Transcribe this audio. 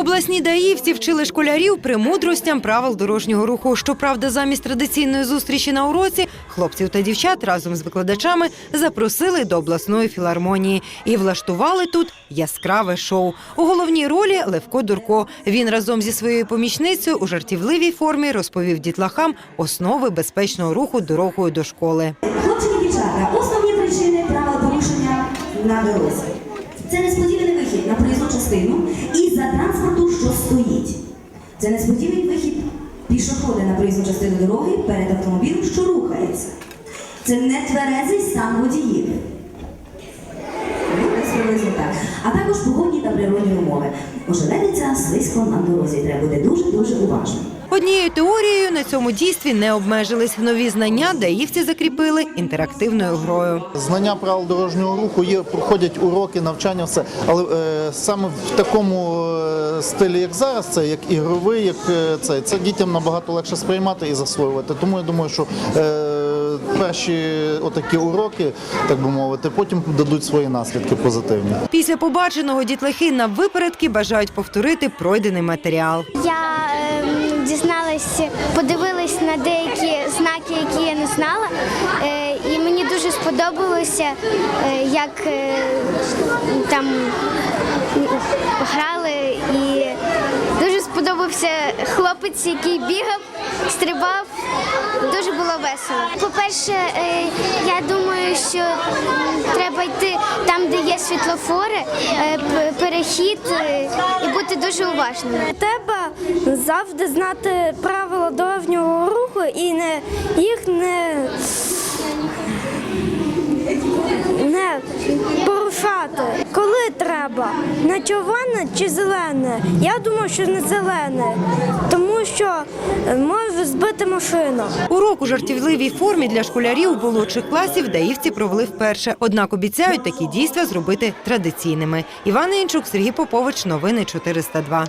Обласні даївці вчили школярів премудростям правил дорожнього руху. Щоправда, замість традиційної зустрічі на уроці хлопців та дівчат разом з викладачами запросили до обласної філармонії і влаштували тут яскраве шоу. У головній ролі Левко Дурко. Він разом зі своєю помічницею у жартівливій формі розповів дітлахам основи безпечного руху дорогою до школи. Хлопці і дівчата, основні причини правил порушення на дорозі. Це несподіваний вихід на проїзну частину і за стоїть. Це несподіваний вихід пішохода на проїзну частину дороги перед автомобілем, що рухається. Це не тверезий стан водіїв. А також погодні та природні умови. Ожеледиться слизько на дорозі. Треба бути дуже-дуже уважним. Однією теорією на цьому дійстві не обмежились. Нові знання даївці закріпили інтерактивною грою. Знання правил дорожнього руху є, проходять уроки, навчання, все. Але е, саме в такому е, стилі, як зараз, це як ігровий, як е, це, це дітям набагато легше сприймати і засвоювати. Тому я думаю, що е, перші отакі уроки, так би мовити, потім дадуть свої наслідки позитивні. Після побаченого дітлахи на випередки бажають повторити пройдений матеріал. Я дізналась, подивилась на деякі знаки, які я не знала, е, і мені дуже сподобалося, е, як е, там грали, і дуже сподобався хлопець, який бігав, стрибав. Дуже було весело. По-перше, я думаю, що треба йти там, де є світлофори, перехід і бути дуже уважними. Треба завжди знати правила дорожнього руху і не їх не, не порушати. Коли треба? На червоне чи зелене? Я думаю, що не зелене, тому що е, може збити машину. Урок у жартівливій формі для школярів молодших класів даївці провели вперше. Однак обіцяють такі дійства зробити традиційними. Іван Інчук, Сергій Попович. Новини 402.